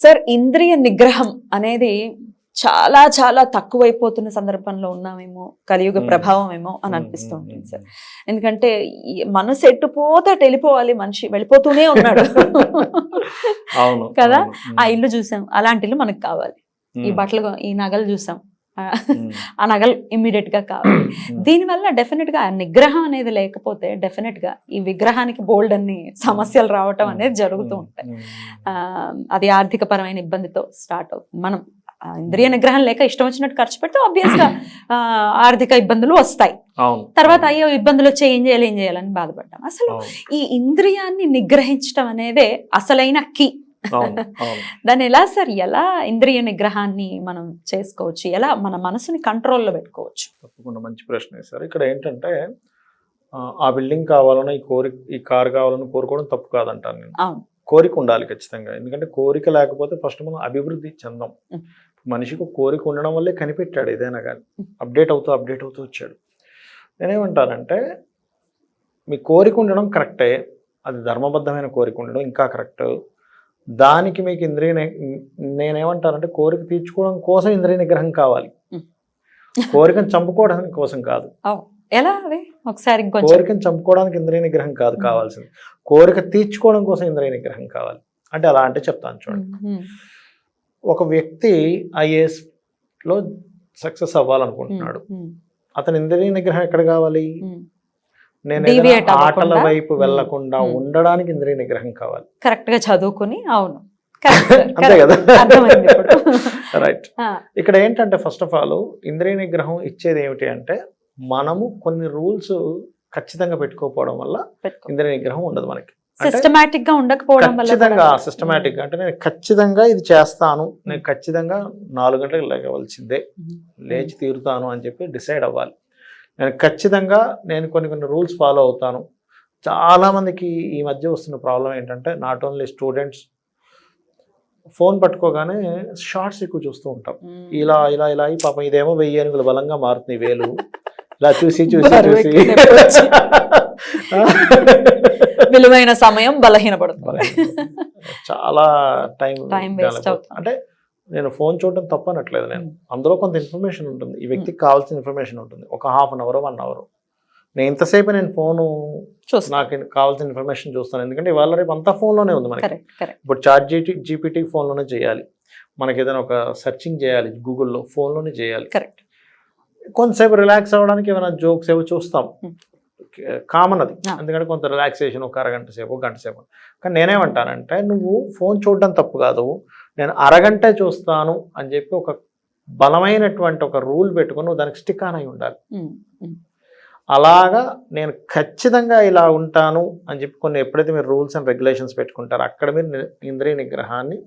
Sir ఇంద్రియ నిగ్రహం అనేది చాలా చాలా తక్కువైపోతున్న సందర్భంలో ఉన్నామేమో కలియుగ. ప్రభావం ఏమో అని అనిపిస్తూ ఉంటుంది. సార్ ఎందుకంటే మనసు ఎట్టుపోతే వెళ్ళిపోవాలి మనిషి వెళ్ళిపోతూనే ఉన్నాడు కదా? ఆ ఇల్లు చూసాం అలాంటి ఇల్లు మనకు కావాలి ఈ బట్టలు ఈ నగలు చూసాం ఆ, ఉమ్, ఆ నగలు ఇమ్మీడియట్గా కావాలి. ఉమ్, దీనివల్ల డెఫినెట్గా ఆ నిగ్రహం అనేది లేకపోతే డెఫినెట్గా ఈ విగ్రహానికి బోల్డ్ అన్ని సమస్యలు రావటం అనేది జరుగుతూ ఉంటాయి. అది ఆర్థిక పరమైన ఇబ్బందితో స్టార్ట్ అవుతుంది. మనం ఇంద్రియ నిగ్రహం లేక ఇష్టం వచ్చినట్టు ఖర్చు పెడితే ఆబ్వియస్గా ఆ, ఆర్థిక ఇబ్బందులు వస్తాయి. తర్వాత అయ్యో ఇబ్బందులు వచ్చి ఏం చేయాలి ఏం చేయాలని బాధపడ్డాం. అసలు ఈ ఇంద్రియాన్ని నిగ్రహించడం అనేదే అసలైన కీ. దాన్ని ఎలా సార్ ఎలా ఇంద్రియ నిగ్రహాన్ని మనం చేసుకోవచ్చు? ఎలా మన మనసుని కంట్రోల్లో పెట్టుకోవచ్చు? తప్పకుండా మంచి ప్రశ్న వేశారు ఇక్కడ ఏంటంటే ఆ, బిల్డింగ్ కావాలని ఈ కోరిక ఈ కార్ కావాలని కోరుకోవడం తప్పు కాదంటాను నేను. కోరిక ఉండాలి ఖచ్చితంగా. ఎందుకంటే కోరిక లేకపోతే ఫస్ట్ మనం అభివృద్ధి చెందాం. మనిషికి కోరిక ఉండడం వల్లే కనిపెట్టాడు ఏదైనా కానీ. అప్డేట్ అవుతూ అప్డేట్ అవుతూ వచ్చాడు. నేనేమంటానంటే మీ కోరిక ఉండడం కరెక్టే. అది ధర్మబద్ధమైన కోరిక ఉండడం ఇంకా కరెక్ట్. దానికి మీకు ఇంద్రియ నేనేమంటానంటే కోరిక తీర్చుకోవడం కోసం ఇంద్రియ నిగ్రహం కావాలి. కోరికను చంపుకోవడానికి కోసం కాదు. ఎలా అది? ఒకసారి కోరికను చంపుకోవడానికి ఇంద్రియ నిగ్రహం కాదు. కావాల్సింది. కోరిక తీర్చుకోవడం కోసం ఇంద్రియ నిగ్రహం కావాలి. అంటే అలా అంటే చెప్తాను చూడండి. ఒక వ్యక్తి ఐఏఎస్లో సక్సెస్ అవ్వాలనుకుంటున్నాడు. అతని ఇంద్రియ నిగ్రహం ఎక్కడ కావాలి. నేను ఆటల వైపు ఉమ్, వెళ్ళకుండా ఉమ్. ఉండడానికి ఇంద్రియ నిగ్రహం కావాలి. కరెక్ట్గా చదువుకుని అవును. అంతే. కదా? రైట్ ఇక్కడ ఏంటంటే ఫస్ట్ ఆఫ్ ఆల్ ఇంద్రియ నిగ్రహం ఇచ్చేది ఏమిటి అంటే మనము కొన్ని రూల్స్ ఖచ్చితంగా పెట్టుకోకపోవడం వల్ల ఇంద్రియ నిగ్రహం ఉండదు మనకి. సిస్టమాటిక్గా ఉండకపోవడం వల్ల ఖచ్చితంగా సిస్టమేటిక్ అంటే నేను ఖచ్చితంగా ఇది చేస్తాను. నేను ఖచ్చితంగా నాలుగు గంటలకు లేవలసిందే ఉమ్, లేచి తీరుతాను అని చెప్పి డిసైడ్ అవ్వాలి. నేను ఖచ్చితంగా నేను కొన్ని కొన్ని రూల్స్ ఫాలో అవుతాను. చాలా మందికి ఈ మధ్య వస్తున్న ప్రాబ్లం ఏంటంటే నాట్ ఓన్లీ స్టూడెంట్స్ ఫోన్ పట్టుకోగానే షార్ట్స్ ఎక్కువ చూస్తూ ఉంటాం. ఇలా ఇలా ఇలా అయి పాపం ఇదేమో వెయ్యి ఏనుగులు బలంగా మారుతుంది వేలు. ఇలా చూసి చూసి చూసి. విలువైన సమయం బలహీనపడుతుంది. చాలా టైం. అంటే నేను ఫోన్ చూడడం తప్పనట్లేదు నేను. ఉమ్. అందులో కొంత ఇన్ఫర్మేషన్ ఉంటుంది. ఈ వ్యక్తికి కావాల్సిన ఇన్ఫర్మేషన్ ఉంటుంది. ఒక half an hour one hour నేను ఇంతసేపు నేను ఫోను చూస్తాం నాకు కావాల్సిన ఇన్ఫర్మేషన్ చూస్తాను. ఎందుకంటే ఇవాళ రేపు అంతా ఫోన్లోనే ఉంది మనకి. ఇప్పుడు చార్ట్ జీటీ జీపీటీ ఫోన్లోనే చేయాలి. మనకి ఏదైనా ఒక సెర్చింగ్ చేయాలి గూగుల్లో ఫోన్లోనే చేయాలి. కరెక్ట్ కొంతసేపు రిలాక్స్ అవ్వడానికి ఏమైనా జోక్స్ ఏవో చూస్తాం. కామన్ అది. ఎందుకంటే కొంత రిలాక్సేషన్ ఒక అరగంట సేపు ఒక గంట సేపు. కానీ నేనేమంటానంటే నువ్వు ఫోన్ చూడడం తప్పు కాదు. నేను అరగంటే చూస్తాను అని చెప్పి ఒక బలమైనటువంటి ఒక రూల్ పెట్టుకొని దానికి స్టిక్ ఆన్ అయి ఉండాలి అలాగా నేను ఖచ్చితంగా ఇలా ఉంటాను అని చెప్పి కొన్ని ఎప్పుడైతే మీరు రూల్స్ అండ్ రెగ్యులేషన్స్ పెట్టుకుంటారో అక్కడ మీరు ఇంద్రియ నిగ్రహాన్ని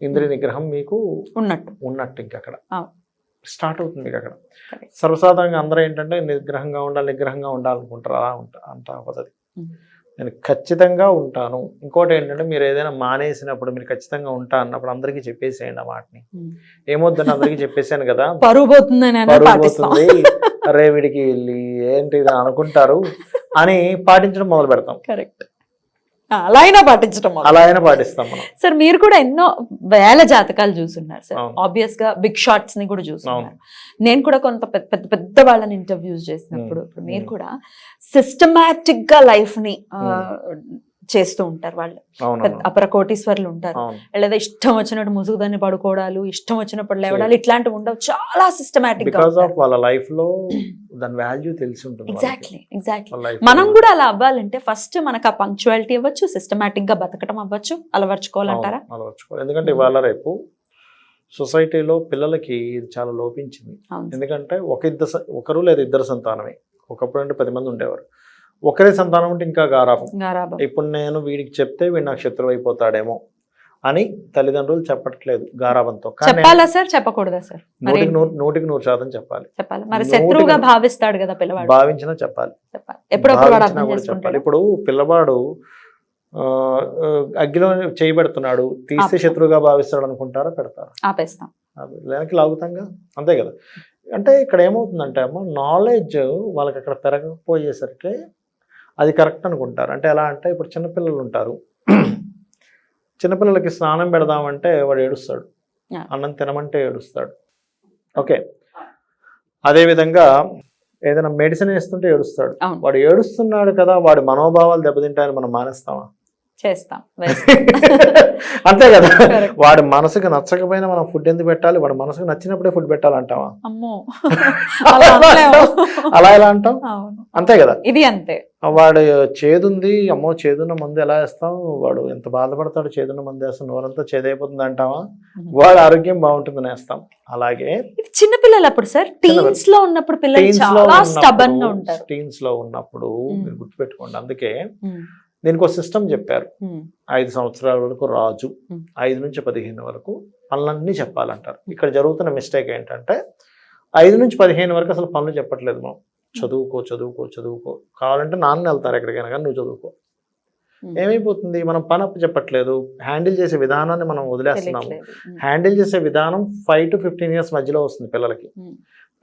ఇంద్రియ నిగ్రహం మీకు ఉన్నట్టు ఉన్నట్టు ఇంక అక్కడ అవును. స్టార్ట్ అవుతుంది మీకు అక్కడ. సర్వసాధారణంగా అందరూ ఏంటంటే నిగ్రహంగా ఉండాలి నిగ్రహంగా ఉండాలనుకుంటారు అలా ఉంటా అంట Mm. నేను ఖచ్చితంగా ఉంటాను. ఇంకోటి ఏంటంటే మీరు ఏదైనా మానేసినప్పుడు మీరు ఖచ్చితంగా ఉంటా అన్నప్పుడు అందరికీ చెప్పేసేయండి ఆ మాటని. ఏమొద్దని అందరికీ చెప్పేసాను కదా? పరువు పోతుంది. అరే వీడికి వెళ్ళి ఏంటి అనుకుంటారు అని పాటించడం మొదలు పెడతాం. కరెక్ట్ అలా అయినా పాటించడం మొదలు. అలా అయినా పాటిస్తాం సార్ మీరు కూడా ఎన్నో వేల జాతకాలు చూసున్నారు సార్. ఆబ్వియస్గా బిగ్ షాట్స్ని కూడా చూసున్నారు అవును. నేను కూడా కొంత పెద్ద పెద్ద పెద్ద వాళ్ళని ఇంటర్వ్యూస్ చేసినప్పుడు. ఇప్పుడు మీరు. కూడా సిస్టమాటిక్గా లైఫ్ని చేస్తూ ఉంటారు వాళ్ళు. అపర కోటీశ్వర్లు ఉంటారు. లేదా ఇష్టం వచ్చినట్టు ముసుగుదాన్ని పడుకోవడాలు ఇష్టం వచ్చినప్పుడు లేవడాలు ఇట్లాంటివి ఉండవు. చాలా సిస్టమాటిక్ వాళ్ళ లైఫ్లో దాని వాల్యూ తెలిసి ఉంటుంది. ఎగ్జాక్ట్లీ ఎగ్జాక్ట్లీ మనం కూడా అలా అవ్వాలంటే ఫస్ట్ మనకు ఆ పంక్చువాలిటీ అవ్వచ్చు సిస్టమాటిక్గా బతకడం అవ్వచ్చు అలవర్చుకోవాలంటారా? అలవర్చుకోవాలి ఎందుకంటే ఇవాళ రేపు సొసైటీలో పిల్లలకి ఇది చాలా లోపించింది. ఎందుకంటే ఒక ఇద్దరు ఒకరు లేదా ఇద్దరు సంతానమే. ఒకప్పుడు అంటే పది మంది ఉండేవారు. ఒకరే సంతానం ఉంటే ఇంకా గారాబం ఇప్పుడు నేను వీడికి చెప్తే వీడు నాకు శత్రువు అయిపోతాడేమో అని తల్లిదండ్రులు చెప్పట్లేదు గారాబంతో చెప్పాలా సార్? చెప్పకూడదా సార్? నూటికి నూరు నూటికి నూరు శాతం చెప్పాలి. చెప్పాలి? మరి శత్రువుగా. భావిస్తాడు కదా పిల్లవాడు. భావించినా చెప్పాలి. చెప్పాలి. ఇప్పుడు పిల్లవాడు అగ్గిలో చేయబెడుతున్నాడు తీస్తే. శత్రువుగా భావిస్తాడు అనుకుంటారా? పెడతారా? ఆపేస్తాం. వెనక్కి లాగుతాంగా అంతే కదా. అంటే ఇక్కడ ఏమవుతుందంటే అమ్మ నాలెడ్జ్ వాళ్ళకి అక్కడ పెరగకపోయేసరికి అది కరెక్ట్ అనుకుంటారు. అంటే ఎలా అంటే ఇప్పుడు చిన్నపిల్లలు ఉంటారు. చిన్నపిల్లలకి స్నానం పెడదామంటే వాడు ఏడుస్తాడు. అన్నం తినమంటే ఏడుస్తాడు. ఓకే. అదేవిధంగా ఏదైనా మెడిసిన్ వేస్తుంటే ఏడుస్తాడు. వాడు ఏడుస్తున్నాడు కదా వాడి మనోభావాలు దెబ్బతింటాయని మనం మానేస్తామా? చేస్తాం. అంతే కదా. వాడి మనసుకు నచ్చకపోయినా మనం ఫుడ్ ఎందుకు పెట్టాలి? వాడి మనసుకు నచ్చినప్పుడే ఫుడ్ పెట్టాలంటావా? అమ్మో. అలా ఎలా అంటాం? అంతే కదా? ఇది అంతే. వాడు చేదుంది అమ్మో చేదున్న మందు ఎలా వేస్తాం? వాడు ఎంత బాధపడతాడు? చేదున్న మందు వేస్తాం. నోరంతా చేదైపోతుంది అంటావా? వాడి ఆరోగ్యం బాగుంటుందని వేస్తాం. అలాగే ఇది చిన్న పిల్లలు అప్పుడు సార్ టీన్స్లో ఉన్నప్పుడు పిల్లలు teens లో చాలా స్టబన్గా ఉన్నప్పుడు ఉంటారు. teens లో ఉన్నప్పుడు. మీరు గుర్తుపెట్టుకోండి. అందుకే దీనికి ఒక సిస్టమ్ చెప్పారు. ఉమ్, ఐదు సంవత్సరాల వరకు రాజు Mm. ఐదు నుంచి పదిహేను వరకు పనులన్నీ చెప్పాలంటారు. ఇక్కడ జరుగుతున్న మిస్టేక్ ఏంటంటే ఐదు నుంచి పదిహేను వరకు అసలు పనులు చెప్పట్లేదు మనం చదువుకో చదువుకో చదువుకో. కావాలంటే నాన్న వెళ్తారు ఎక్కడికైనా కానీ నువ్వు చదువుకో. ఉమ్. ఏమైపోతుంది? మనం పని అప్పు చెప్పట్లేదు. హ్యాండిల్ చేసే విధానాన్ని మనం వదిలేస్తున్నాము. హ్యాండిల్ చేసే విధానం ఫైవ్ టు ఫిఫ్టీన్ ఇయర్స్ మధ్యలో వస్తుంది పిల్లలకి.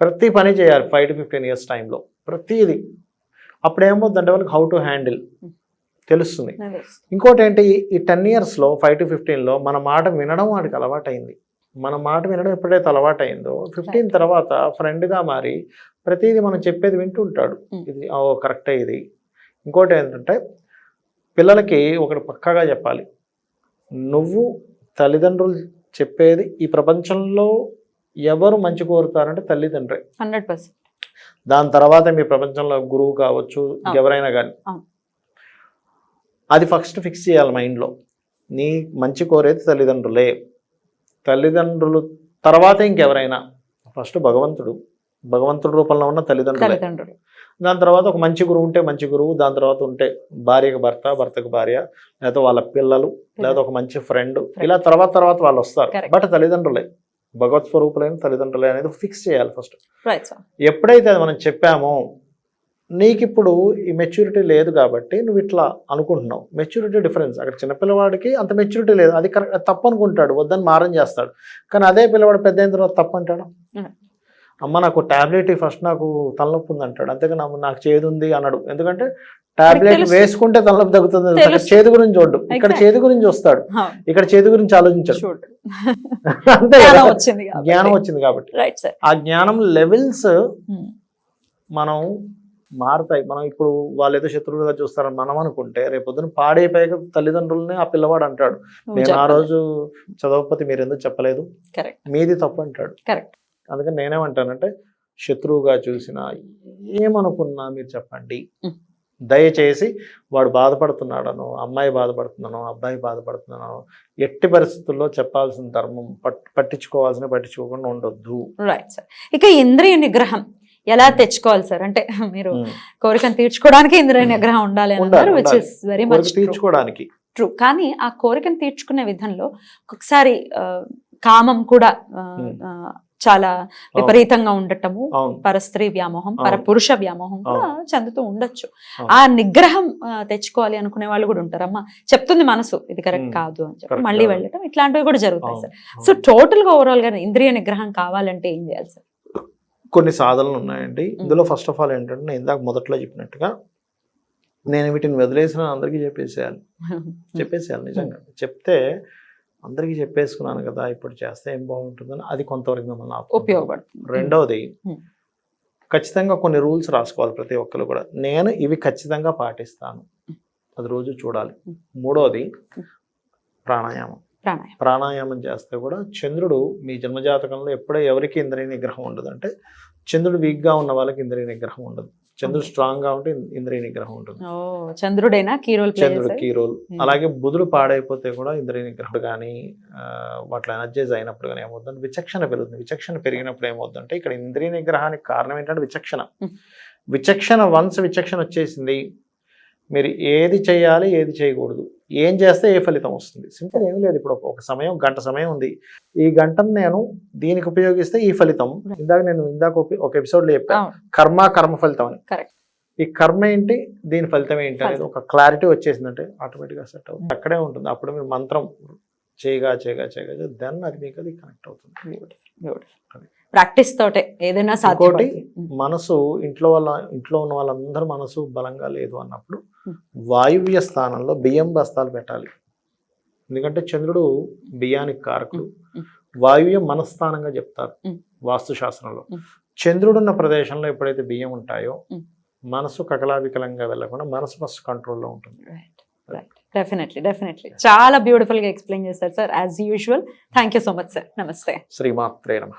ప్రతి పని చేయాలి ఫైవ్ టు ఫిఫ్టీన్ ఇయర్స్ టైంలో ప్రతిది. అప్పుడు ఏమవుతుందంటే వాళ్ళకి హౌ టు హ్యాండిల్ Hmm. తెలుస్తుంది. ఇంకోటి ఏంటి ఈ టెన్ ఇయర్స్లో ఫైవ్ టు ఫిఫ్టీన్లో మన మాట వినడం వాడికి అలవాటైంది. మన మాట వినడం ఎప్పుడైతే అలవాటైందో ఫిఫ్టీన్ తర్వాత ఫ్రెండ్గా మారి ప్రతిదీ మనం చెప్పేది వింటుంటాడు. Hmm. ఇది ఓ కరెక్టే ఇది. ఇంకోటి ఏంటంటే పిల్లలకి ఒకటి పక్కాగా చెప్పాలి. నువ్వు తల్లిదండ్రులు చెప్పేది ఈ ప్రపంచంలో ఎవరు మంచి కోరుతారంటే తల్లిదండ్రే. Hundred percent. దాని తర్వాత మీ ప్రపంచంలో గురువు కావచ్చు. ఎవరైనా కానీ. అది ఫస్ట్ ఫిక్స్ చేయాలి మైండ్లో నీ మంచి కోరేది తల్లిదండ్రులే. తల్లిదండ్రులు తర్వాత ఇంకెవరైనా ఫస్ట్ భగవంతుడు. భగవంతుడి రూపంలో ఉన్న తల్లిదండ్రులే. దాని తర్వాత ఒక మంచి గురువు ఉంటే మంచి గురువు దాని తర్వాత ఉంటే భార్యకు భర్త భర్తకు భార్య లేకపోతే వాళ్ళ పిల్లలు లేదా ఒక మంచి ఫ్రెండ్ ఇలా తర్వాత తర్వాత వాళ్ళు వస్తారు. బట్ తల్లిదండ్రులే. భగవత్ స్వరూపులైన తల్లిదండ్రులే అనేది ఫిక్స్ చేయాలి ఫస్ట్ ఎప్పుడైతే అది మనం చెప్పామో నీకు ఇప్పుడు ఈ మెచ్యూరిటీ లేదు కాబట్టి నువ్వు ఇట్లా అనుకుంటున్నావు. మెచ్యూరిటీ డిఫరెన్స్ అక్కడ చిన్నపిల్లవాడికి అంత మెచ్యూరిటీ లేదు. అది కరెక్ట్ తప్పు అనుకుంటాడు వద్దని మారం చేస్తాడు. కానీ అదే పిల్లవాడు పెద్ద అయిన తర్వాత తప్పు అంటాడు. అమ్మ నాకు టాబ్లెట్ ఫస్ట్ నాకు తలనొప్పి ఉంది అంటాడు. అంతేగా నాకు చేదు ఉంది అన్నాడు ఎందుకంటే టాబ్లెట్. వేసుకుంటే తలనొప్పి తగ్గుతుంది. చేదు గురించి చూడ్డు. ఇక్కడ. చేదు గురించి వస్తాడు ఇక్కడ చేదు గురించి ఆలోచించాడు. చూడు. అంతే జ్ఞానం వచ్చింది కాబట్టి. ఆ జ్ఞానం లెవెల్స్ మనం మారుతాయి. మనం ఇప్పుడు వాళ్ళు ఏదో శత్రువులుగా చూస్తారని మనం అనుకుంటే రేపొద్దున పాడైపోయాక తల్లిదండ్రులని ఆ పిల్లవాడు అంటాడు. నేను ఆ రోజు చదవకపోతే మీరు ఎందుకు చెప్పలేదు? కరెక్ట్. మీది తప్పు అంటాడు. కరెక్ట్. అందుకని నేనేమంటానంటే శత్రువుగా చూసినా ఏమనుకున్నా మీరు చెప్పండి. దయచేసి వాడు బాధపడుతున్నాడనో అమ్మాయి బాధపడుతున్నానో అబ్బాయి బాధపడుతున్నానో ఎట్టి పరిస్థితుల్లో చెప్పాల్సిన ధర్మం పట్ పట్టించుకోవాల్సిన పట్టించుకోకుండా ఉండొద్దు. రైట్ సార్ ఇక ఇంద్రియ నిగ్రహం. ఎలా తెచ్చుకోవాలి సార్ అంటే మీరు. కోరికను తీర్చుకోవడానికి ఇంద్రియ నిగ్రహం ఉండాలి అని ఉండాలి, అన్నారు విచ్. ఇస్ వెరీ మచ్ తీర్చుకోవడానికి ట్రూ కానీ ఆ కోరికను తీర్చుకునే విధంలో ఒక్కొక్కసారి ఆ, కామం కూడా చాలా విపరీతంగా ఉండటము పరస్త్రీ వ్యామోహం. పరపురుష వ్యామోహం కూడా చెందుతూ ఉండొచ్చు. ఆ నిగ్రహం తెచ్చుకోవాలి అనుకునే వాళ్ళు కూడా ఉంటారు అమ్మా చెప్తుంది మనసు ఇది కరెక్ట్. కాదు అని చెప్పి మళ్ళీ. వెళ్ళటం ఇట్లాంటివి కూడా జరుగుతాయి సార్. సో టోటల్గా ఓవరాల్గా ఇంద్రియ నిగ్రహం కావాలంటే ఏం చేయాలి సార్ కొన్ని సాధనలు ఉన్నాయండి. ఇందులో ఫస్ట్ ఆఫ్ ఆల్ ఏంటంటే నేను ఇందాక మొదట్లో చెప్పినట్టుగా నేను వీటిని వదిలేసిన అందరికీ చెప్పేసేయాలి. చెప్పేసేయాలి నిజంగా. చెప్తే అందరికీ చెప్పేసుకున్నాను కదా ఇప్పుడు చేస్తే ఏం బాగుంటుందని అది కొంతవరకు మిమ్మల్ని. ఉపయోగపడుతుంది. రెండవది. ఖచ్చితంగా కొన్ని రూల్స్ రాసుకోవాలి ప్రతి ఒక్కరు కూడా. నేను ఇవి ఖచ్చితంగా పాటిస్తాను. అది రోజు చూడాలి. మూడవది Hmm. ప్రాణాయామం. ప్రాణాయామం. ప్రాణాయామం చేస్తే కూడా చంద్రుడు మీ జన్మజాతకంలో ఎప్పుడో ఎవరికి ఇంద్రియ నిగ్రహం ఉండదు. అంటే చంద్రుడు వీక్గా ఉన్న వాళ్ళకి ఇంద్రియ నిగ్రహం ఉండదు. చంద్రుడు స్ట్రాంగ్గా ఉంటే ఇంద్రియ నిగ్రహం ఉంటుంది. చంద్రుడైనా? కీ రోల్ ప్లే చంద్రుడు కీ రోల్. Hmm. అలాగే బుధుడు పాడైపోతే కూడా ఇంద్రియ నిగ్రహం కానీ వాటిలో ఎనర్జైజ్ అయినప్పుడు కానీ ఏమవుతుందంటే విచక్షణ పెరుగుతుంది. విచక్షణ పెరిగినప్పుడు ఏమవుతుందంటే ఇక్కడ ఇంద్రియ నిగ్రహానికి కారణం ఏంటంటే విచక్షణ. విచక్షణ వన్స్ విచక్షణ వచ్చేసింది. మీరు ఏది చేయాలి ఏది చేయకూడదు. ఏం చేస్తే ఏ ఫలితం వస్తుంది? సింపుల్ ఏమీ లేదు. ఇప్పుడు ఒక- సమయం గంట సమయం ఉంది. ఈ గంటను నేను దీనికి ఉపయోగిస్తే ఈ ఫలితం. ఇందాక నేను ఇందాక ఒక- ఒక ఎపిసోడ్లో చెప్పాను. కర్మ కర్మ ఫలితం అని. ఈ కర్మ ఏంటి? దీని ఫలితం ఏంటి అనేది ఒక క్లారిటీ వచ్చేసిందంటే ఆటోమేటిక్గా సెట్ అవుతుంది. అక్కడే ఉంటుంది. అప్పుడు మీరు మంత్రం చేయగా చేయగా చేయగా దెన్ అది మీకు అది కనెక్ట్ అవుతుంది బ్యూటిఫుల్ ప్రాక్టీస్ తోటే ఏదైనా సాధ్యం మనసు ఇంట్లో వాళ్ళ ఇంట్లో ఉన్న వాళ్ళందరూ మనసు బలంగా లేదు అన్నప్పుడు. వాయువ్య స్థానంలో బియ్యం బస్తాలు పెట్టాలి. ఎందుకంటే చంద్రుడు బియ్యానికి కారకుడు. వాయువ్యం మనస్థానంగా చెప్తారు. వాస్తు శాస్త్రంలో. చంద్రుడున్న ప్రదేశంలో ఎప్పుడైతే బియ్యం ఉంటాయో. మనసు కకలావికలంగా వెళ్ళకుండా మనసు ఫస్ట్ కంట్రోల్లో ఉంటుంది. డెఫినెట్లీ డెఫినెట్లీ చాలా బ్యూటిఫుల్గా ఎక్స్ప్లెయిన్ చేశారు sir as usual thank you so much sir నమస్తే శ్రీమాత్రే నమ.